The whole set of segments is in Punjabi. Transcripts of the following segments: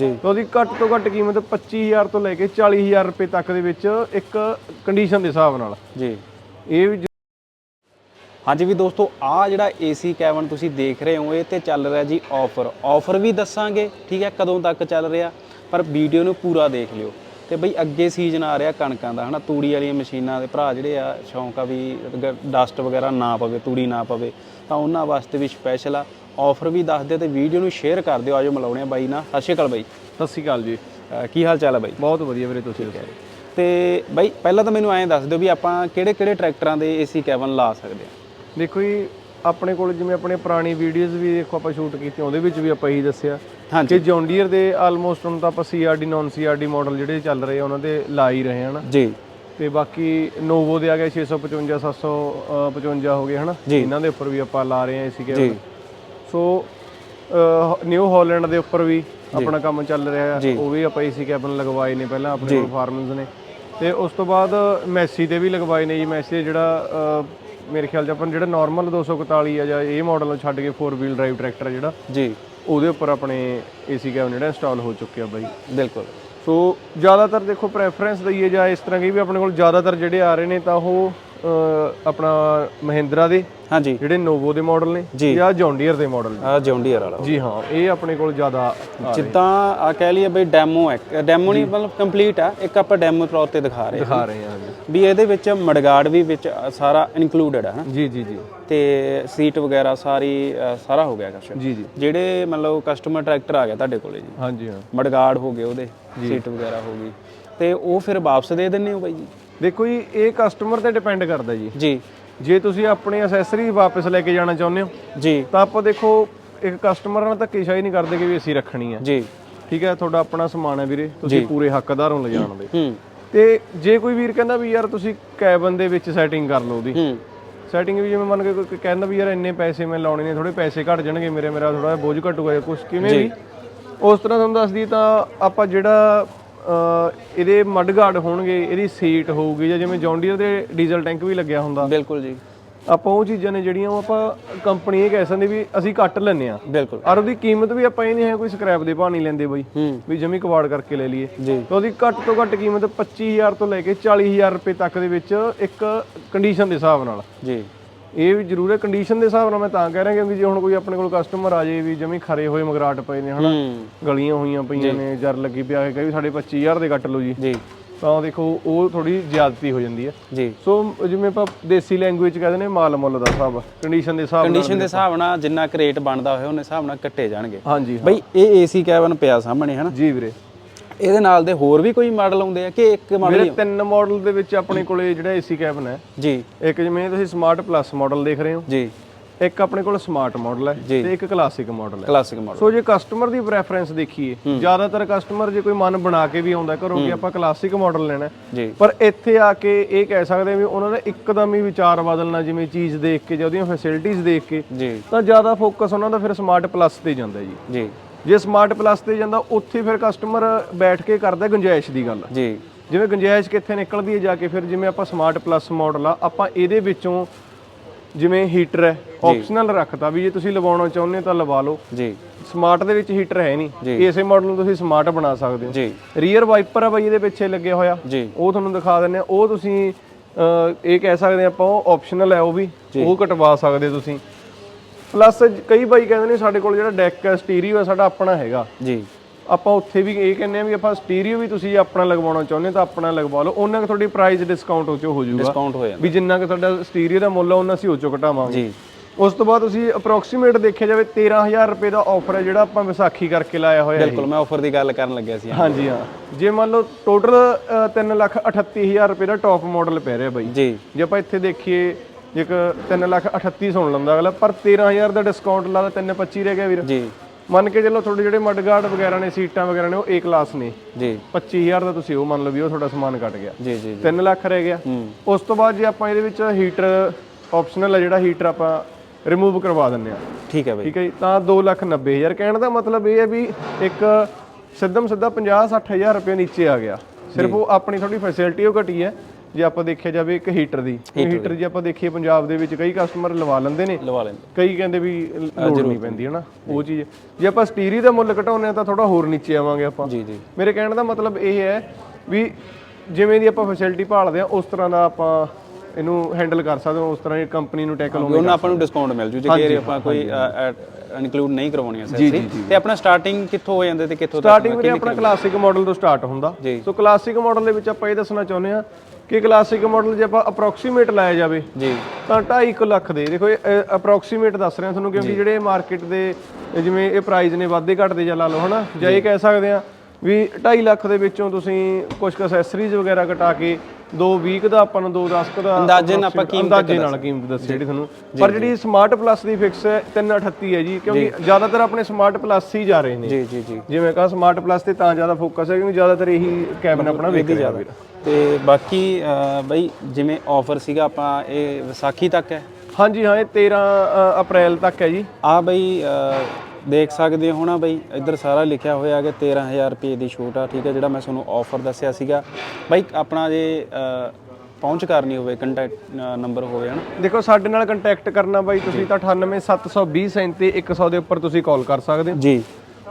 ਜੀ। ਤਾਂ ਉਹਦੀ ਘੱਟ ਤੋਂ ਘੱਟ ਕੀਮਤ 25000 ਤੋਂ ਲੈ ਕੇ 40000 ਰੁਪਏ ਤੱਕ ਦੇ ਵਿੱਚ ਇੱਕ ਕੰਡੀਸ਼ਨ ਦੇ ਹਿਸਾਬ ਨਾਲ। ਜੀ। ਇਹ ਵੀ ਹਾਂਜੀ ਵੀ ਦੋਸਤੋ ਆ ਜਿਹੜਾ ਏਸੀ ਕੈਬਨ ਤੁਸੀਂ ਦੇਖ ਰਹੇ ਹੋ ਇਹ ਤੇ ਚੱਲ ਰਿਹਾ ਜੀ ਆਫਰ ਆਫਰ ਵੀ ਦੱਸਾਂਗੇ ਠੀਕ ਹੈ ਕਦੋਂ ਤੱਕ ਚੱਲ ਰਿਹਾ ਪਰ ਵੀਡੀਓ ਨੂੰ ਪੂਰਾ ਦੇਖ ਲਿਓ। ਤੇ ਬਈ ਅੱਗੇ ਸੀਜ਼ਨ ਆ ਰਿਹਾ ਕਣਕਾਂ ਦਾ ਹਨਾ ਤੂੜੀ ਵਾਲੀਆਂ ਮਸ਼ੀਨਾਂ ਦੇ ਭਰਾ ਜਿਹੜੇ ਆ ਸ਼ੌਂਕ ਆ ਵੀ ਡਸਟ ਵਗੈਰਾ ਨਾ ਪਵੇ ਤੂੜੀ ਨਾ ਪਵੇ ਤਾਂ ਉਹਨਾਂ ਵਾਸਤੇ ਵੀ ਸਪੈਸ਼ਲ ਆ। ਆਫਰ ਵੀ ਦੱਸ ਦਿਓ ਤੇ ਵੀਡੀਓ ਨੂੰ ਸ਼ੇਅਰ ਕਰ ਦਿਓ ਆਜੋ ਮਿਲਾਉਣੇ ਆ ਬਾਈ ਨਾਲ। ਸਤਿ ਸ਼੍ਰੀ ਅਕਾਲ ਬਾਈ। ਸਤਿ ਸ਼੍ਰੀ ਅਕਾਲ ਜੀ। ਅਹ ਕੀ ਹਾਲ ਚਾਲ ਹੈ ਬਾਈ? ਬਹੁਤ ਵਧੀਆ ਵੀਰੇ ਤੁਸੀਂ ਦੱਸੋ? ਤੇ ਬਾਈ ਪਹਿਲਾਂ ਤਾਂ ਮੈਨੂੰ ਐਂ ਦੱਸ ਦਿਓ ਵੀ ਆਪਾਂ ਕਿਹੜੇ ਕਿਹੜੇ ਟਰੈਕਟਰਾਂ ਦੇ ਏਸੀ ਕੈਬਨ ਲਾ ਸਕਦੇ ਆ? ਦੇਖੋ ਜੀ ਆਪਣੇ ਕੋਲ ਜਿਵੇਂ ਆਪਣੇ ਪੁਰਾਣੀ ਵੀਡੀਓਜ਼ ਵੀ ਦੇਖੋ ਆਪਾਂ ਸ਼ੂਟ ਕੀਤੀਆਂ ਉਹਦੇ ਵਿੱਚ ਵੀ ਆਪਾਂ ਇਹੀ ਦੱਸਿਆ ਹਾਂਜੀ। ਕਿ ਜੌਨ ਡੀਅਰ ਦੇ ਆਲਮੋਸਟ ਹੁਣ ਤਾਂ ਆਪਾਂ ਸੀਆਰਡੀ ਨਾਨ ਸੀਆਰਡੀ ਮਾਡਲ ਜਿਹੜੇ ਚੱਲ ਰਹੇ ਆ ਉਹਨਾਂ ਦੇ ਲਾ ਹੀ ਰਹੇ ਹਨ? ਜੀ। ਤੇ ਬਾਕੀ ਨੋਵੋ ਦੇ ਆ ਗਏ 655 755 ਹੋ ਗਏ ਹਨਾ? ਜੀ। ਇਹਨਾਂ ਦੇ ਉੱਪਰ ਵੀ ਆਪਾਂ ਲਾ ਰਹੇ ਆ ਇਸੀ ਜੀ। ਕੇ ਸੋ ਨਿਊ ਹਾਲੈਂਡ ਦੇ ਉੱਪਰ ਵੀ ਆਪਣਾ ਕੰਮ ਚੱਲ ਰਿਹਾ। ਹੈ। ਉਹ ਵੀ ਆਪਾਂ ਏਸੀ ਕੈਬਨ ਲਗਵਾਏ ਨੇ ਪਹਿਲਾਂ ਆਪਣੇ ਕੋਲ ਫਾਰਮਰਸ ਨੇ। ਤੇ ਉਸ ਤੋਂ ਬਾਅਦ ਮੈਸੀ ਦੇ ਵੀ ਲਗਵਾਏ ਨੇ ਜੀ। ਮੈਸੀ ਜਿਹੜਾ ਮੇਰੇ ਖਿਆਲ ਚ ਆਪਾਂ ਜਿਹੜਾ ਨਾਰਮਲ 241 ਆ ਜਾਂ ਇਹ ਮਾਡਲ ਨੂੰ ਛੱਡ ਕੇ 4 ਵੀਲ ਡਰਾਈਵ ਟਰੈਕਟਰ ਜਿਹੜਾ ਜੀ। ਉਹਦੇ ਉੱਪਰ ਆਪਣੇ ਏਸੀ ਕੈਬਨ ਜਿਹੜਾ ਇੰਸਟਾਲ ਹੋ ਚੁੱਕਿਆ ਬਾਈ। ਬਿਲਕੁਲ। ਸੋ ਜ਼ਿਆਦਾਤਰ ਦੇਖੋ ਪ੍ਰੈਫਰੈਂਸ ਦਈਏ ਜਾਂ ਇਸ ਤਰ੍ਹਾਂ ਕੀ ਵੀ ਆਪਣੇ ਕੋਲ ਜ਼ਿਆਦਾਤਰ ਜਿਹੜੇ ਆ ਰਹੇ ਨੇ ਤਾਂ ਉਹ ਆਪਣਾ ਮਹਿੰਦਰਾ ਦੇ ਹਾਂਜੀ। ਜਿਹੜੇ ਨੋਵੋ ਦੇ ਮਾਡਲ ਨੇ ਜੀ। ਜੌਂਡੀਅਰ ਦੇ ਮਾਡਲ ਨੇ? ਆ ਜੌਂਡੀਅਰ ਵਾਲਾ। ਜੀ ਹਾਂ ਇਹ ਆਪਣੇ ਕੋਲ ਜ਼ਿਆਦਾ ਜਿੱਦਾਂ ਆ ਕਹਿ ਲਈਏ ਬਈ ਡੈਮੋ ਹੈ। ਡੈਮੋ ਨਹੀਂ ਮਤਲਬ ਕੰਪਲੀਟ ਆ। ਇੱਕ ਆਪਾਂ ਡੈਮੋ ਤੌਰ ਤੇ ਦਿਖਾ ਰਹੇ ਹਾਂ। ਦਿਖਾ ਰਹੇ ਹਾਂ ਵੀ ਇਹਦੇ ਵਿੱਚ ਮਡਗਾਰਡ ਵੀ ਵਿੱਚ ਸਾਰਾ ਇਨਕਲੂਡਡ ਹੈ ਨਾ ਜੀ ਜੀ ਜੀ। ਤੇ ਸੀਟ ਵਗੈਰਾ ਸਾਰੀ ਸਾਰਾ ਹੋ ਗਿਆ ਕੁਛ ਜੀ ਜੀ। ਜਿਹੜੇ ਮਤਲਬ ਕਸਟਮਰ ਟਰੈਕਟਰ ਆ ਗਿਆ ਤੁਹਾਡੇ ਕੋਲੇ ਜੀ। ਹਾਂਜੀ ਹਾਂ। ਮਡਗਾਰਡ ਹੋ ਗਏ ਉਹਦੇ ਸੀਟ ਵਗੈਰਾ ਹੋ ਗਈ। ਤੇ ਉਹ ਫਿਰ ਵਾਪਸ ਦੇ ਦਿੰਨੇ ਹੋ ਬਾਈ ਜੀ? ਦੇਖੋ ਜੀ ਇਹ ਕਸਟਮਰ ਤੇ ਡਿਪੈਂਡ ਕਰਦਾ ਜੀ। ਜੀ। ਜੇ ਤੁਸੀਂ ਆਪਣੀ ਅਸੈਸਰੀ ਵਾਪਸ ਲੈ ਕੇ ਜਾਣਾ ਚਾਹੁੰਦੇ ਹੋ ਜੀ। ਤਾਂ ਆਪਾਂ ਦੇਖੋ ਇੱਕ ਕਸਟਮਰ ਨਾਲ ਧੱਕੇਸ਼ਾਹੀ ਨਹੀਂ ਕਰਦੇ ਕਿ ਵੀ ਅਸੀਂ ਰੱਖਣੀ ਹੈ ਜੀ। ਠੀਕ ਹੈ ਤੁਹਾਡਾ ਆਪਣਾ ਸਮਾਨ ਹੈ ਵੀਰੇ ਤੁਸੀਂ ਪੂਰੇ ਹੱਕਦਾਰ ਹੋ ਲਿਜਾਣ ਦੇ। ਹੂੰ। ਤੇ ਜੇ ਕੋਈ ਵੀਰ ਕਹਿੰਦਾ ਵੀ ਯਾਰ ਤੁਸੀਂ ਕੈਬਨ ਦੇ ਵਿੱਚ ਸੈਟਿੰਗ ਕਰ ਲਓ ਉਹਦੀ। ਹੂੰ। ਸੈਟਿੰਗ ਵੀ ਜਿਵੇਂ ਮੰਨ ਕੇ ਕੋਈ ਕਹਿੰਦਾ ਵੀ ਯਾਰ ਇੰਨੇ ਪੈਸੇ ਮੈਂ ਲਾਉਣੇ ਨੇ ਥੋੜੇ ਪੈਸੇ ਘਟ ਜਾਣਗੇ ਮੇਰੇ ਮੇਰਾ ਥੋੜਾ ਬੋਝ ਘਟੂਗਾ ਜਾਂ ਕੁਝ ਕਿਵੇਂ ਵੀ। ਉਸ ਤਰ੍ਹਾਂ ਤੁਹਾਨੂੰ ਦੱਸਦੀ ਤਾਂ ਆਪਾਂ ਜਿਹੜਾ ਇਹਦੇ ਮਡਗਾਰਡ ਹੋਣਗੇ ਇਹਦੀ ਸੀਟ ਹੋਊਗੀ ਜਾਂ ਜਿਵੇਂ ਜੌਂਡੀਅਰ ਦੇ ਡੀਜ਼ਲ ਟੈਂਕ ਵੀ ਲੱਗਿਆ ਹੁੰਦਾ। ਬਿਲਕੁਲ ਜੀ। ਆਪਾਂ ਉਹ ਚੀਜ਼ਾਂ ਨੇ ਜਿਹੜੀਆਂ ਉਹ ਆਪਾਂ ਕੰਪਨੀ ਇਹ ਕਹਿ ਸਕਦੇ ਵੀ ਅਸੀਂ ਕੱਟ ਲੈਂਦੇ ਆ ਬਿਲਕੁਲ। ਔਰ ਉਹਦੀ ਕੀਮਤ ਵੀ ਆਪਾਂ ਇਹ ਨਹੀਂ ਹੈ ਕੋਈ ਸਕ੍ਰੈਪ ਦੇ ਭਾਅ ਨਹੀਂ ਲੈਂਦੇ ਬਈ ਵੀ ਜਮੀ ਕਵਾੜ ਕਰਕੇ ਲੈ ਲਈਏ। ਤਾਂ ਉਹਦੀ ਘੱਟ ਤੋਂ ਘੱਟ ਕੀਮਤ 25000 ਤੋਂ ਲੈ ਕੇ 40000 ਰੁਪਏ ਤੱਕ ਦੇ ਵਿੱਚ ਇੱਕ ਕੰਡੀਸ਼ਨ ਦੇ ਹਿਸਾਬ ਨਾਲ। ਜੀ। ਇਹ ਵੀ ਜ਼ਰੂਰ ਹੈ ਕੰਡੀਸ਼ਨ ਦੇ ਹਿਸਾਬ ਨਾਲ ਮੈਂ ਤਾਂ ਕਹਿ ਰਿਹਾ ਕਿਉਂਕਿ ਜੇ ਹੁਣ ਕੋਈ ਆਪਣੇ ਕੋਲ ਕਸਟਮਰ ਆ ਜਾਏ ਵੀ ਜਮੀ ਖਰੇ ਹੋਏ ਮਗਰਾਟ ਪਏ ਨੇ ਹਨਾ? ਗਲੀਆਂ ਹੋਈਆਂ ਪਈਆਂ ਨੇ ਜਰ ਲੱਗੀ ਪਿਆ ਹੈ ਕਹੇ ਸਾਡੇ 25000 ਦੇ ਕੱਟ ਲਓ ਜੀ। ਜੀ। ਤਾਂ ਦੇਖੋ ਉਹ ਥੋੜੀ ਜ਼ਿਆਦਤੀ ਹੋ ਜਾਂਦੀ ਹੈ। ਜੀ। ਸੋ ਜਿਵੇਂ ਆਪਾਂ ਦੇਸੀ ਲੈਂਗੁਏਜ ਕਹਿੰਦੇ ਨੇ ਮਾਲ ਮੁੱਲ ਦਾ ਹਿਸਾਬ ਕੰਡੀਸ਼ਨ ਦੇ ਹਿਸਾਬ ਨਾਲ ਕੰਡੀਸ਼ਨ ਦੇ ਹਿਸਾਬ ਨਾਲ ਜਿੰਨਾ ਕੁ ਰੇਟ ਬਣਦਾ ਹੋਇਆ ਉਹਨੇ ਹਿਸਾਬ ਨਾਲ ਕੱਟੇ ਜਾਣਗੇ। ਹਾਂਜੀ ਬਈ ਇਹ ਏਸੀ ਕੈਬਨ ਪਿਆ ਸਾਹਮਣੇ ਹਨਾ? ਜੀ ਵੀਰੇ। ਇਹਦੇ ਨਾਲ ਦੇ ਹੋਰ ਵੀ ਕੋਈ ਮਾਡਲ ਆਉਂਦੇ ਆ ਕਿ ਇੱਕ ਮਾਡਲ ਮੇਰੇ ਤਿੰਨ ਮਾਡਲ ਦੇ ਵਿੱਚ ਆਪਣੇ ਕੋਲੇ ਜਿਹੜਾ ਏਸੀ ਕੈਬਨ ਹੈ ਜੀ। ਇੱਕ ਜਿਵੇਂ ਤੁਸੀਂ ਸਮਾਰਟ ਪਲੱਸ ਮਾਡਲ ਦੇਖ ਰਹੇ ਹੋ। ਜੀ। ਇੱਕ ਆਪਣੇ ਕੋਲ ਸਮਾਰਟ ਮਾਡਲ ਹੈ ਜੀ। ਤੇ ਇੱਕ ਕਲਾਸਿਕ ਮਾਡਲ ਹੈ। ਕਲਾਸਿਕ ਮਾਡਲ ਸੋ ਜੇ ਕਸਟਮਰ ਦੀ ਪ੍ਰੈਫਰੈਂਸ ਦੇਖੀਏ ਜ਼ਿਆਦਾਤਰ ਕਸਟਮਰ ਜੇ ਕੋਈ ਮਨ ਬਣਾ ਕੇ ਵੀ ਆਉਂਦਾ ਘਰੋਂ ਕਿ ਆਪਾਂ ਕਲਾਸਿਕ ਮਾਡਲ ਲੈਣਾ ਹੈ, ਜੀ। ਪਰ ਇੱਥੇ ਆ ਕੇ ਇਹ ਕਹਿ ਸਕਦੇ ਆ ਵੀ ਉਹਨਾਂ ਦਾ ਇੱਕਦਮ ਹੀ ਵਿਚਾਰ ਬਦਲਣਾ ਜਿਵੇਂ ਚੀਜ਼ ਦੇਖ ਕੇ ਜਾਂ ਉਹਦੀਆਂ ਫੈਸਿਲਿਟੀਆਂ ਦੇਖ ਕੇ ਜੀ। ਤਾਂ ਜ਼ਿਆਦਾ ਫੋਕਸ ਉਹਨਾਂ ਦਾ ਫਿਰ ਸਮਾਰਟ ਪਲੱਸ ਤੇ ਜਾਂਦਾ ਜੀ। ਜੀ। ਜੇ ਸਮਾਰਟ ਪਲੱਸ ਤੇ ਜਾਂਦਾ ਉੱਥੇ ਫਿਰ ਕਸਟਮਰ ਬੈਠ ਕੇ ਕਰਦਾ ਗੁੰਜਾਇਸ਼ ਦੀ ਗੱਲ। ਜੀ। ਜਿਵੇਂ ਗੁੰਜਾਇਸ਼ ਕਿੱਥੇ ਨਿਕਲਦੀ ਹੈ ਜਾ ਕੇ ਫਿਰ ਜਿਵੇਂ ਆਪਾਂ ਸਮਾਰਟ ਪਲੱਸ ਮਾਡਲ ਆ ਆਪਾਂ ਇਹਦੇ ਵਿੱਚੋਂ ਜਿਵੇਂ ਹੀਟਰ ਹੈ ਆਪਸ਼ਨਲ ਰੱਖਤਾ ਵੀ ਜੇ ਤੁਸੀਂ ਲਵਾਉਣਾ ਚਾਹੁੰਦੇ ਹੋ ਤਾਂ ਲਵਾ ਲਓ। ਜੀ। ਸਮਾਰਟ ਦੇ ਵਿੱਚ ਹੀਟਰ ਹੈ ਨਹੀਂ। ਇਸੇ ਮਾਡਲ ਨੂੰ ਤੁਸੀਂ ਸਮਾਰਟ ਬਣਾ ਸਕਦੇ ਹੋ। ਜੀ। ਰੀਅਰ ਵਾਈਪਰ ਆ ਬਾਈ ਇਹਦੇ ਪਿੱਛੇ ਲੱਗਿਆ ਹੋਇਆ। ਉਹ ਤੁਹਾਨੂੰ ਦਿਖਾ ਦਿੰਨੇ ਆ ਉਹ ਤੁਸੀਂ ਇਹ ਕਹਿ ਸਕਦੇ ਆਪਾਂ ਉਹ ਆਪਸ਼ਨਲ ਹੈ ਉਹ ਵੀ। ਉਹ ਕਟਵਾ ਸਕਦੇ ਤੁਸੀਂ। ਪਲੱਸ ਕਈ ਬਾਈ ਕਹਿੰਦੇ ਨੇ ਸਾਡੇ ਕੋਲ ਜਿਹੜਾ ਡੈਕ ਹੈ ਸਟੀਰੀਓ ਹੈ ਸਾਡਾ ਆਪਣਾ ਹੈਗਾ। ਜੀ। ਆਪਾਂ ਉੱਥੇ ਵੀ ਇਹ ਕਹਿੰਦੇ ਆ ਵੀ ਆਪਾਂ ਸਟੀਰੀਓ ਵੀ ਤੁਸੀਂ ਆਪਣਾ ਲਗਵਾਉਣਾ ਚਾਹੁੰਦੇ ਹੋ ਤਾਂ ਆਪਣਾ ਲਗਵਾ ਲਓ। ਉਹਨਾਂ ਕੁ ਤੁਹਾਡੀ ਪ੍ਰਾਈਸ ਡਿਸਕਾਊਂਟ ਉਹ 'ਚ ਹੋ ਜਾਊਗਾ। ਡਿਸਕਾਊਂਟ ਹੋ ਜਾਂਦਾ। ਵੀ ਜਿੰਨਾ ਕਿ ਤੁਹਾਡਾ ਸਟੀਰੀਓ ਦਾ ਮੁੱਲ ਆ ਉਹਨਾਂ ਅਸੀਂ ਉਹ ਚੋਂ ਘਟਾਵਾਂਗੇ। ਜੀ। ਉਸ ਤੋਂ ਬਾਅਦ ਤੁਸੀਂ ਅਪਰੋਕਸੀਮੇਟ ਦੇਖਿਆ ਜਾਵੇ 13000 ਰੁਪਏ ਦਾ ਆਫਰ ਹੈ ਜਿਹੜਾ ਆਪਾਂ ਵਿਸਾਖੀ ਕਰਕੇ ਲਾਇਆ ਹੋਇਆ ਹੈ ਬਿਲਕੁਲ ਮੈਂ ਆਫਰ ਦੀ ਗੱਲ ਕਰਨ ਲੱਗਿਆ ਸੀ ਹਾਂਜੀ ਹਾਂ। ਜੇ ਮੰਨ ਲਓ ਟੋਟਲ 338000 ਰੁਪਏ ਦਾ ਟੌਪ ਮਾਡਲ ਪੈ ਰਿਹਾ ਬਾਈ। ਜੀ। ਜੇ ਆਪਾਂ ਇੱਥੇ ਦੇਖੀਏ ਇੱਕ 338 ਸੁਣ ਲੈਂਦਾ ਅਗਲਾ ਪਰ 13000 ਦਾ ਡਿਸਕਾਊਂਟ ਲਾਦਾ 325 ਰਹਿ ਗਿਆ ਵੀਰ। ਜੀ। ਮੰਨ ਕੇ ਚੱਲੋ ਤੁਹਾਡੇ ਜਿਹੜੇ ਮਡਗਾਰਡ ਵਗੈਰਾ ਨੇ ਸੀਟਾਂ ਵਗੈਰਾ ਨੇ ਉਹ A ਕਲਾਸ ਨੇ। ਜੀ। 25000 ਦਾ ਤੁਸੀਂ ਉਹ ਮੰਨ ਲਓ ਵੀ ਉਹ ਤੁਹਾਡਾ ਸਮਾਨ ਕੱਟ ਗਿਆ। ਜੀ ਜੀ 3 ਲੱਖ ਰਹਿ ਗਿਆ। ਉਸ ਤੋਂ ਬਾਅਦ ਜੇ ਆਪਾਂ ਇਹਦੇ ਵਿੱਚ ਹੀਟਰ ਆਪਸ਼ਨਲ ਹੈ ਜਿਹੜਾ ਹੀਟਰ ਆਪਾਂ ਰਿਮੂਵ ਕਰਵਾ ਦਿੰਨੇ ਆ। ਠੀਕ ਹੈ ਬਾਈ। ਠੀਕ ਹੈ ਜੀ? ਤਾਂ 290000 ਕਹਿਣ ਦਾ ਮਤਲਬ ਇਹ ਹੈ ਵੀ ਇੱਕ ਸਿੱਧਮ ਸਿੱਧਾ 50 60000 ਰੁਪਏ ਨੀਚੇ ਆ ਗਿਆ। ਸਿਰਫ ਉਹ ਆਪਣੀ ਥੋੜੀ ਫੈਸਿਲਿਟੀ ਉਹ ਘਟੀ ਹੈ। ਜੇ ਆਪਾਂ ਦੇਖਿਆ ਜਾਵੇ ਇੱਕ ਹੀਟਰ ਦੀ ਹੀਟਰ ਜੇ ਆਪਾਂ ਦੇਖੀਏ ਪੰਜਾਬ ਦੇ ਵਿੱਚ ਕਈ ਕਸਟਮਰ ਲਵਾ ਲੈਂਦੇ ਨੇ। ਲਵਾ ਲੈਂਦੇ। ਕਈ ਕਹਿੰਦੇ ਵੀ ਲੋੜ ਨਹੀਂ ਪੈਂਦੀ ਹਨਾ? ਉਹ ਚੀਜ਼ ਜੇ ਆਪਾਂ ਸਟੀਰੀ ਦਾ ਮੁੱਲ ਘਟਾਉਂਦੇ ਆ ਤਾਂ ਥੋੜਾ ਹੋਰ ਨੀਚੇ ਆਵਾਂਗੇ ਆਪਾਂ। ਜੀ ਜੀ। ਮੇਰੇ ਕਹਿਣ ਦਾ ਮਤਲਬ ਇਹ ਹੈ ਵੀ ਜਿਵੇਂ ਦੀ ਆਪਾਂ ਫੈਸਿਲਿਟੀ ਭਾਲਦੇ ਆ ਉਸ ਤਰ੍ਹਾਂ ਦਾ ਆਪਾਂ ਇਹਨੂੰ ਹੈਂਡਲ ਕਰ ਸਕਦੇ ਹਾਂ ਉਸ ਤਰ੍ਹਾਂ ਹੀ ਕੰਪਨੀ ਨੂੰ ਟੈਕਲ ਵੀ ਉਹਨਾਂ ਆਪਾਂ ਨੂੰ ਡਿਸਕਾਊਂਟ ਮਿਲ ਜੂ ਜੇ ਕਿ ਆਪਾਂ ਕੋਈ ਇਨਕਲੂਡ ਨਹੀਂ ਕਰਵਾਉਣੀ ਅਸੈਸਰੀ ਤੇ ਆਪਣਾ ਸਟਾਰਟਿੰਗ ਕਿੱਥੋਂ ਹੋ ਜਾਂਦੇ ਤੇ ਕਿੱਥੋਂ ਤੱਕ ਸਟਾਰਟਿੰਗ ਵੀਰੇ ਆਪਣਾ ਕਲਾਸਿਕ ਮਾਡਲ ਤੋਂ ਸਟਾਰਟ ਹੁੰਦਾ। ਸੋ ਕਲਾਸਿਕ ਮਾਡਲ ਦੇ ਵਿੱਚ ਆਪਾਂ ਇਹ ਦੱਸਣਾ ਚਾਹੁੰਦੇ ਆ ਕਿ ਕਲਾਸਿਕ ਮਾਡਲ ਜੇ ਆਪਾਂ ਅਪਰੋਕਸੀਮੇਟ ਲਾਇਆ ਜਾਵੇ ਜੀ। ਤਾਂ 2.5 ਲੱਖ ਦੇ। ਦੇਖੋ ਇਹ ਅਪਰੋਕਸੀਮੇਟ ਦੱਸ ਰਿਹਾ ਤੁਹਾਨੂੰ ਕਿਉਂਕਿ ਜਿਹੜੇ ਮਾਰਕੀਟ ਦੇ ਜਿਵੇਂ ਇਹ ਪ੍ਰਾਈਸ ਨੇ ਵਾਧੇ ਘਟਦੇ ਜਾਂ ਲਾ ਲਓ ਹਨਾ? ਜਾਂ ਇਹ ਕਹਿ ਸਕਦੇ ਆ ਵੀ 2.5 ਲੱਖ ਦੇ ਵਿੱਚੋਂ ਤੁਸੀਂ ਕੁਝ ਕੁ ਅਸੈਸਰੀਜ਼ ਵਗੈਰਾ ਕਟਾ ਕੇ 220 ਦਾ ਆਪਾਂ ਨੂੰ 210 ਦਾ ਅੰਦਾਜ਼ੇ ਨਾਲ ਆਪਾਂ ਕੀਮਤ ਅੰਦਾਜ਼ੇ ਨਾਲ ਕੀਮਤ ਦੱਸੀ ਜਿਹੜੀ ਤੁਹਾਨੂੰ। ਪਰ ਜਿਹੜੀ ਸਮਾਰਟ ਪਲੱਸ ਦੀ ਫਿਕਸ ਹੈ 338 ਹੈ ਜੀ ਕਿਉਂਕਿ ਜ਼ਿਆਦਾਤਰ ਆਪਣੇ ਸਮਾਰਟ ਪਲੱਸ ਹੀ ਜਾ ਰਹੇ ਨੇ। ਜੀ ਜੀ ਜੀ। ਜਿਵੇਂ ਕਹਾ ਸਮਾਰਟ ਪਲੱਸ ਤੇ ਤਾਂ ਜ਼ਿਆਦਾ ਫੋਕਸ ਹੈ ਕਿਉਂਕਿ ਜ਼ਿਆਦਾਤਰ ਇਹੀ ਕੈਬਨ ਆਪਣਾ ਵਿਕ ਰਿਹਾ ਤੇ ਬਾਕੀ ਬਈ ਜਿਵੇਂ ਆਫਰ ਸੀਗਾ ਆਪਾਂ ਇਹ ਵਿਸਾਖੀ ਤੱਕ ਹੈ? ਹਾਂਜੀ ਹਾਂ ਇਹ 13 ਅ, ਅਪ੍ਰੈਲ ਤੱਕ ਹੈ ਜੀ। ਆ ਬਈ ਦੇਖ ਸਕਦੇ ਹੋ ਨਾ ਬਈ ਇੱਧਰ ਸਾਰਾ ਲਿਖਿਆ ਹੋਇਆ ਹੈ ਕਿ 13000 ਰੁਪਏ ਦੀ ਛੂਟ ਆ ਠੀਕ ਹੈ ਜਿਹੜਾ ਮੈਂ ਤੁਹਾਨੂੰ ਆਫਰ ਦੱਸਿਆ ਸੀਗਾ। ਬਈ ਆਪਣਾ ਜੇ ਪਹੁੰਚ ਕਰਨੀ ਹੋਵੇ ਕੰਟੈਕਟ ਨੰਬਰ ਹੋਵੇ ਹਨ? ਦੇਖੋ ਸਾਡੇ ਨਾਲ ਕੰਟੈਕਟ ਕਰਨਾ ਬਾਈ ਤੁਸੀਂ ਤਾਂ 98720 100 ਦੇ ਉੱਪਰ ਤੁਸੀਂ ਕਾਲ ਕਰ ਸਕਦੇ ਹੋ। ਜੀ।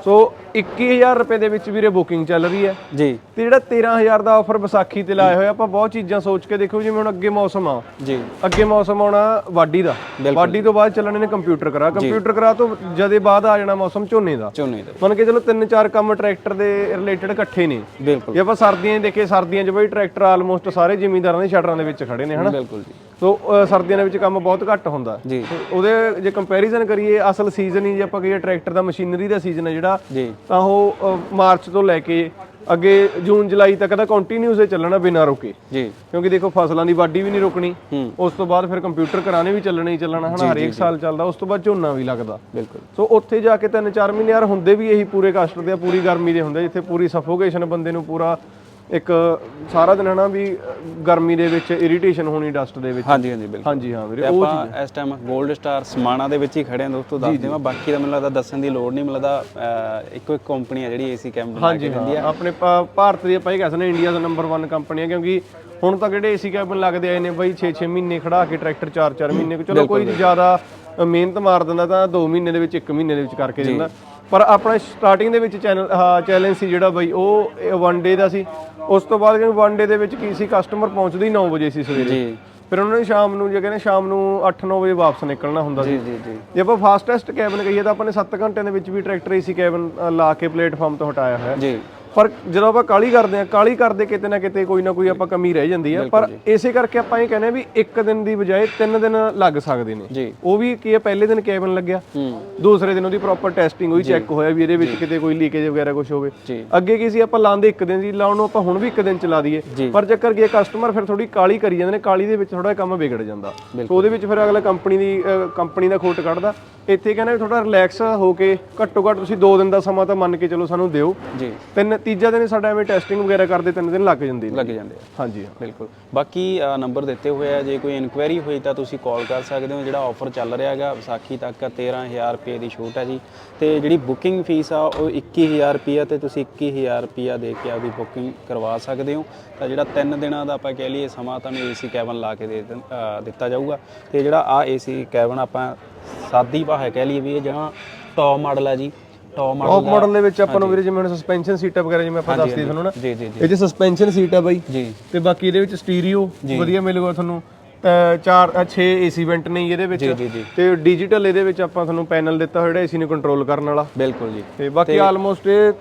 ਸੋ 21000 ਰੁਪਏ ਦੇ ਵਿੱਚ ਵੀਰੇ ਬੁਕਿੰਗ ਚੱਲ ਰਹੀ ਹੈ। ਜੀ। ਤੇ ਜਿਹੜਾ 13000 ਦਾ ਆਫਰ ਵਿਸਾਖੀ ਤੇ ਲਾਇਆ ਹੋਇਆ ਆਪਾਂ ਬਹੁਤ ਚੀਜ਼ਾਂ ਸੋਚ ਕੇ ਦੇਖੋ ਜਿਵੇਂ ਹੁਣ ਅੱਗੇ ਮੌਸਮ ਆ। ਜੀ। ਅੱਗੇ ਮੌਸਮ ਆਉਣਾ ਵਾਢੀ ਦਾ। ਵਾਢੀ ਤੋਂ ਬਾਅਦ ਚੱਲਣੇ ਨੇ ਕੰਪਿਊਟਰ ਕਰਾ। ਕੰਪਿਊਟਰ ਕਰਾ ਤੋਂ ਜਦੇ ਬਾਅਦ ਆ ਜਾਣਾ ਮੌਸਮ ਝੋਨੇ ਦਾ। ਝੋਨੇ ਦੇ। ਮੰਨ ਕੇ ਚਲੋ ਤਿੰਨ ਚਾਰ ਕੰਮ ਟਰੈਕਟਰ ਦੇ ਰਿਲੇਟਡ ਇਕੱਠੇ ਨੇ। ਬਿਲਕੁਲ। ਜੇ ਆਪਾਂ ਸਰਦੀਆਂ ਦੇਖੇ ਸਰਦੀਆਂ 'ਚ ਬਈ ਟਰੈਕਟਰ ਆਲਮੋਸਟ ਸਾਰੇ ਜ਼ਿਮੀਂਦਾਰਾਂ ਦੇ ਸ਼ਟਰਾਂ ਦੇ ਵਿੱਚ ਖੜੇ ਨੇ ਹਨਾ? ਬਿਲਕੁਲ ਜੀ। ਸੋ ਸਰਦੀਆਂ ਦੇ ਵਿੱਚ ਕੰਮ ਬਹੁਤ ਘੱਟ ਹੁੰਦਾ। ਜੀ। ਉਹਦੇ ਜੇ ਕੰਪੈਰੀਜ਼ਨ ਕਰੀਏ ਅਸਲ ਸੀਜ਼ਨ ਹੀ ਜੇ ਆਪਾਂ ਕਹੀਏ ਟਰੈਕਟਰ ਦਾ ਮਸ਼ੀਨਰੀ ਦਾ ਸੀਜ਼ਨ ਹੈ ਜਿਹੜਾ ਤਾਂ ਉਹ ਮਾਰਚ ਤੋਂ ਲੈ ਕੇ ਅੱਗੇ ਜੂਨ ਜੁਲਾਈ ਤੱਕ ਦਾ ਕੰਟੀਨਿਊਸ ਚੱਲਣਾ ਬਿਨਾਂ ਰੁਕੇ। ਜੀ। ਕਿਉਂਕਿ ਦੇਖੋ ਫਸਲਾਂ ਦੀ ਵਾਢੀ ਵੀ ਨਹੀਂ ਰੁਕਣੀ। ਹੂੰ। ਉਸ ਤੋਂ ਬਾਅਦ ਫਿਰ ਕੰਪਿਊਟਰ ਕਰਾਣੇ ਵੀ ਚੱਲਣੇ ਹੀ ਚੱਲਣਾ। ਹਨਾ ਹਰੇਕ ਸਾਲ ਚੱਲਦਾ ਉਸ ਤੋਂ ਬਾਅਦ ਝੋਨਾ ਵੀ ਲੱਗਦਾ। ਬਿਲਕੁਲ। ਸੋ ਉੱਥੇ ਜਾ ਕੇ ਤਿੰਨ ਚਾਰ ਮਹੀਨੇ ਯਾਰ ਹੁੰਦੇ ਵੀ ਇਹੀ ਪੂਰੇ ਕਸ਼ਟ ਦੇ ਆ ਪੂਰੀ ਗਰਮੀ ਦੇ ਹੁੰਦੇ ਜਿੱਥੇ ਪੂਰੀ ਸਫੋਕੇਸ਼ਨ ਬੰਦੇ ਨੂੰ ਪੂਰਾ ਇੱਕ ਸਾਰਾ ਦਿਨ ਹਨਾ ਵੀ ਗਰਮੀ ਦੇ ਵਿੱਚ ਇਰੀਟੇਸ਼ਨ ਹੋਣੀ ਡਸਟ ਦੇ ਵਿੱਚ। ਹਾਂਜੀ ਹਾਂਜੀ ਬਿਲਕੁਲ। ਹਾਂਜੀ ਹਾਂ ਵੀਰੇ ਉਹ ਆਪਾਂ ਇਸ ਟਾਈਮ 골ਡ ਸਟਾਰ ਸਮਾਣਾ ਦੇ ਵਿੱਚ ਹੀ ਖੜੇ ਹਾਂ ਦੋਸਤੋ ਦੱਸ ਦੇਵਾਂ ਬਾਕੀ ਦਾ ਮੈਨੂੰ ਲੱਗਦਾ ਦੱਸਣ ਦੀ ਲੋੜ ਨਹੀਂ ਅਹ, ਇੱਕੋ ਇੱਕ ਕੰਪਨੀ ਹੈ ਜਿਹੜੀ ਏਸੀ ਕੈਮ ਬਣਾ ਕੇ ਦਿੰਦੀ ਹੈ ਆਪਣੇ ਭਾਰਤ ਦੀ ਆਪਾਂ ਇਹ ਕਹਿ ਸਕਦੇ ਇੰਡੀਆ ਦਾ ਨੰਬਰ 1 ਕੰਪਨੀ ਹੈ ਕਿਉਂਕਿ ਹੁਣ ਤਾਂ ਜਿਹੜੇ ਏਸੀ ਕੈਬਨ ਲੱਗਦੇ ਆਏ ਨੇ ਬਈ 6-6 ਮਹੀਨੇ ਖੜਾ ਕੇ ਟਰੈਕਟਰ 4-4 ਮਹੀਨੇ ਚਲੋ ਕੋਈ ਜ਼ਿਆਦਾ ਮਿਹਨਤ ਮਾਰ ਦਿੰਦਾ ਤਾਂ 2 ਮਹੀਨੇ ਦੇ ਵਿੱਚ 1 ਮਹੀਨੇ ਦੇ ਵਿੱਚ ਕਰਕੇ ਦਿੰਦਾ। ਪਰ ਆਪਣਾ ਸਟਾਰਟਿੰਗ ਦੇ ਵਿੱਚ ਚੈਨਲ ਚੈਲੰਜ ਸੀ ਜਿਹੜਾ ਬਈ ਉਹ ਵਨ ਡੇ ਦਾ ਸੀ। ਉਸ ਤੋਂ ਬਾਅਦ ਕਿਉਂਕਿ ਵਨ ਡੇ ਦੇ ਵਿੱਚ ਕੀ ਸੀ ਕਸਟਮਰ ਪਹੁੰਚਦੇ ਹੀ 9 ਵਜੇ ਸੀ ਸਵੇਰੇ। ਜੀ। ਫਿਰ ਉਹਨਾਂ ਨੇ ਸ਼ਾਮ ਨੂੰ ਜੇ ਕਹਿੰਦੇ ਸ਼ਾਮ ਨੂੰ 8-9 ਵਜੇ ਵਾਪਸ ਨਿਕਲਣਾ ਹੁੰਦਾ ਸੀ। ਜੀ ਜੀ ਜੀ। ਜੇ ਆਪਾਂ ਫਾਸਟੈਸਟ ਕੈਬਨ ਕਹੀਏ ਤਾਂ ਆਪਾਂ ਨੇ 7 ਘੰਟਿਆਂ ਦੇ ਵਿੱਚ ਵੀ ਟਰੈਕਟਰ ਏਸੀ ਕੈਬਨ ਲਾ ਕੇ ਪਲੇਟਫਾਰਮ ਤੋਂ ਹਟਾਇਆ ਹੋਇਆ। ਜੀ। ਪਰ ਜਦੋਂ ਆਪਾਂ ਕਾਲੀ ਕਰਦੇ ਆ ਕਾਲੀ ਕਰਦੇ ਕਿਤੇ ਨਾ ਕਿਤੇ ਕੋਈ ਨਾ ਕੋਈ ਆਪਾਂ ਕਮੀ ਰਹਿ ਜਾਂਦੀ ਆ ਪਰ ਇਸੇ ਕਰਕੇ ਆਪਾਂ ਇਹ ਕਹਿੰਦੇ ਆ ਵੀ ਇੱਕ ਦਿਨ ਦੀ ਬਜਾਏ ਤਿੰਨ ਦਿਨ ਲੱਗ ਸਕਦੇ ਨੇ। ਉਹ ਵੀ ਕੀ ਆ ਪਹਿਲੇ ਦਿਨ ਕੇਬਨ ਲੱਗਿਆ? ਦੂਸਰੇ ਦਿਨ ਉਹਦੀ ਪ੍ਰੋਪਰ ਟੈਸਟਿੰਗ ਹੋਈ ਚੈੱਕ ਹੋਇਆ ਵੀ ਇਹਦੇ ਵਿੱਚ ਕਿਤੇ ਕੋਈ ਲੀਕੇਜ ਵਗੈਰਾ ਕੁਝ ਹੋਵੇ। ਅੱਗੇ ਕੀ ਸੀ ਆਪਾਂ ਲਾਉਂਦੇ ਇੱਕ ਦਿਨ ਦੀ ਲਾਉਣ ਨੂੰ ਆਪਾਂ ਹੁਣ ਵੀ ਇੱਕ ਦਿਨ ਚਲਾ ਦਈਏ। ਪਰ ਚੱਕਰ ਕੀ ਕਸਟਮਰ ਫਿਰ ਥੋੜੀ ਕਾਲੀ ਕਰੀ ਜਾਂਦੇ ਨੇ ਕਾਲੀ ਦੇ ਵਿੱਚ ਥੋੜਾ ਕੰਮ ਵਿਗੜ ਜਾਂਦਾ। ਸੋ ਉਹਦੇ ਵਿੱਚ ਫਿਰ ਅਗਲਾ ਕੰਪਨੀ ਦੀ ਕੰਪਨੀ ਦਾ ਖੋਟ ਕੱਢਦਾ। ਇੱਥੇ ਕਹਿੰਦਾ ਥੋੜਾ ਰਿਲੈਕਸ ਹੋ ਕੇ ਘੱਟੋ ਘੱਟ ਤੁਸੀਂ 2 ਦਿਨ ਦਾ ਸਮਾਂ ਤਾਂ ਮੰਨ ਕੇ ਚਲੋ ਸਾਨੂੰ ਦਿਓ। ਜੀ। ਤਿੰਨ ਤੀਜਾ ਦਿਨ ਸਾਡਾ ਐਵੇਂ ਟੈਸਟਿੰਗ ਵਗੈਰਾ ਕਰਦੇ ਤਿੰਨ ਦਿਨ ਲੱਗ ਜਾਂਦੇ ਨੇ। ਲੱਗ ਜਾਂਦੇ ਆ। ਹਾਂਜੀ ਹਾਂ। ਬਿਲਕੁਲ। ਬਾਕੀ ਨੰਬਰ ਦਿੱਤੇ ਹੋਏ ਆ ਜੇ ਕੋਈ ਇਨਕੁਆਇਰੀ ਹੋਈ ਤਾਂ ਤੁਸੀਂ ਕਾਲ ਕਰ ਸਕਦੇ ਹੋ ਜਿਹੜਾ ਆਫਰ ਚੱਲ ਰਿਹਾ ਹੈਗਾ ਵਿਸਾਖੀ ਤੱਕ 13000 ਰੁਪਏ ਦੀ ਛੂਟ ਹੈ ਜੀ। ਤੇ ਜਿਹੜੀ ਬੁਕਿੰਗ ਫੀਸ ਆ ਉਹ 21000 ਰੁਪਏ ਤੇ ਤੁਸੀਂ 21000 ਰੁਪਏ ਦੇ ਕੇ ਆਪਦੀ ਬੁਕਿੰਗ ਕਰਵਾ ਸਕਦੇ ਹੋ। ਤਾਂ ਜਿਹੜਾ 3 ਦਿਨਾਂ ਦਾ ਆਪਾਂ ਕਹਿ ਲਈਏ ਸਮਾਂ ਤੁਹਾਨੂੰ ਏਸੀ ਕੈਬਨ ਲਾ ਕੇ ਦੇ ਦਿੱਤਾ ਜਾਊਗਾ। ਤੇ ਜਿਹੜਾ ਆ ਏਸੀ ਕੈਬਨ ਆਪਾਂ ਸਾਦੀ ਭਾਸ਼ਾ ਕਹਿ ਲਈਏ ਵੀ ਇਹ ਜਿਹੜਾ ਟੌਪ ਮਾਡਲ ਹੈ ਜੀ। ਟੌਪ ਮਾਡਲ ਟੌਪ ਮਾਡਲ ਦੇ ਵਿੱਚ ਆਪਾਂ ਨੂੰ ਵੀਰੇ ਜਿਵੇਂ ਹੁਣ ਸਸਪੈਂਸ਼ਨ ਸੀਟਾਂ ਵਗੈਰਾ ਜਿਵੇਂ ਆਪਾਂ ਦੱਸਦੇ ਤੁਹਾਨੂੰ ਨਾ। ਜੀ ਜੀ ਜੀ। ਇਹ 'ਚ ਸਸਪੈਂਸ਼ਨ ਸੀਟ ਆ ਬਾਈ। ਜੀ। ਤੇ ਬਾਕੀ ਇਹਦੇ ਵਿੱਚ ਸਟੀਰੀਓ ਵਧੀਆ ਮਿਲੂਗਾ ਤੁਹਾਨੂੰ। ਚਾਰ 6 ਏਸੀ ਵੈਂਟ ਨੇ ਇਹਦੇ ਵਿੱਚ। ਤੇ ਡਿਜੀਟਲ ਇਹਦੇ ਵਿੱਚ ਆਪਾਂ ਤੁਹਾਨੂੰ ਪੈਨਲ ਦਿੱਤਾ ਹੋਇਆ ਜਿਹੜਾ ਏਸੀ ਨੂੰ ਕੰਟਰੋਲ ਕਰਨ ਵਾਲਾ। ਬਿਲਕੁਲ ਜੀ। ਤੇ ਬਾਕੀ ਆਲਮੋਸਟ ਇਹ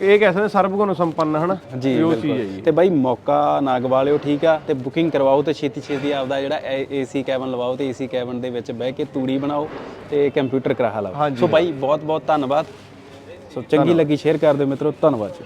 ਇਹ ਕਹਿ ਸਕਦੇ ਸਰਬ ਗੁਣ ਸੰਪੰਨ ਹਨਾ? ਜੀ ਇਹ ਉਹ ਬਿਲਕੁਲ। ਚੀਜ਼ ਹੈ ਜੀ। ਤੇ ਬਾਈ ਮੌਕਾ ਨਾ ਠੀਕ ਆ? ਤੇ ਬੁਕਿੰਗ ਕਰਵਾਓ ਤੇ ਛੇਤੀ ਛੇਤੀ ਆਪਦਾ ਜਿਹੜਾ ਏਸੀ ਕੈਬਨ ਲਵਾਓ ਤੇ ਏਸੀ ਕੈਬਨ ਦੇ ਵਿੱਚ ਬਹਿ ਕੇ ਤੂੜੀ ਬਣਾਓ ਤੇ ਕੰਪਿਊਟਰ ਕਰਾ ਲਓ। ਸੋ ਬਾਈ ਬਹੁਤ ਬਹੁਤ ਧੰਨਵਾਦ। ਸੋ ਚੰਗੀ ਲੱਗੀ ਸ਼ੇਅਰ ਕਰ ਦਿਓ ਮਿੱਤਰੋ। ਧੰਨਵਾਦ ਜੀ।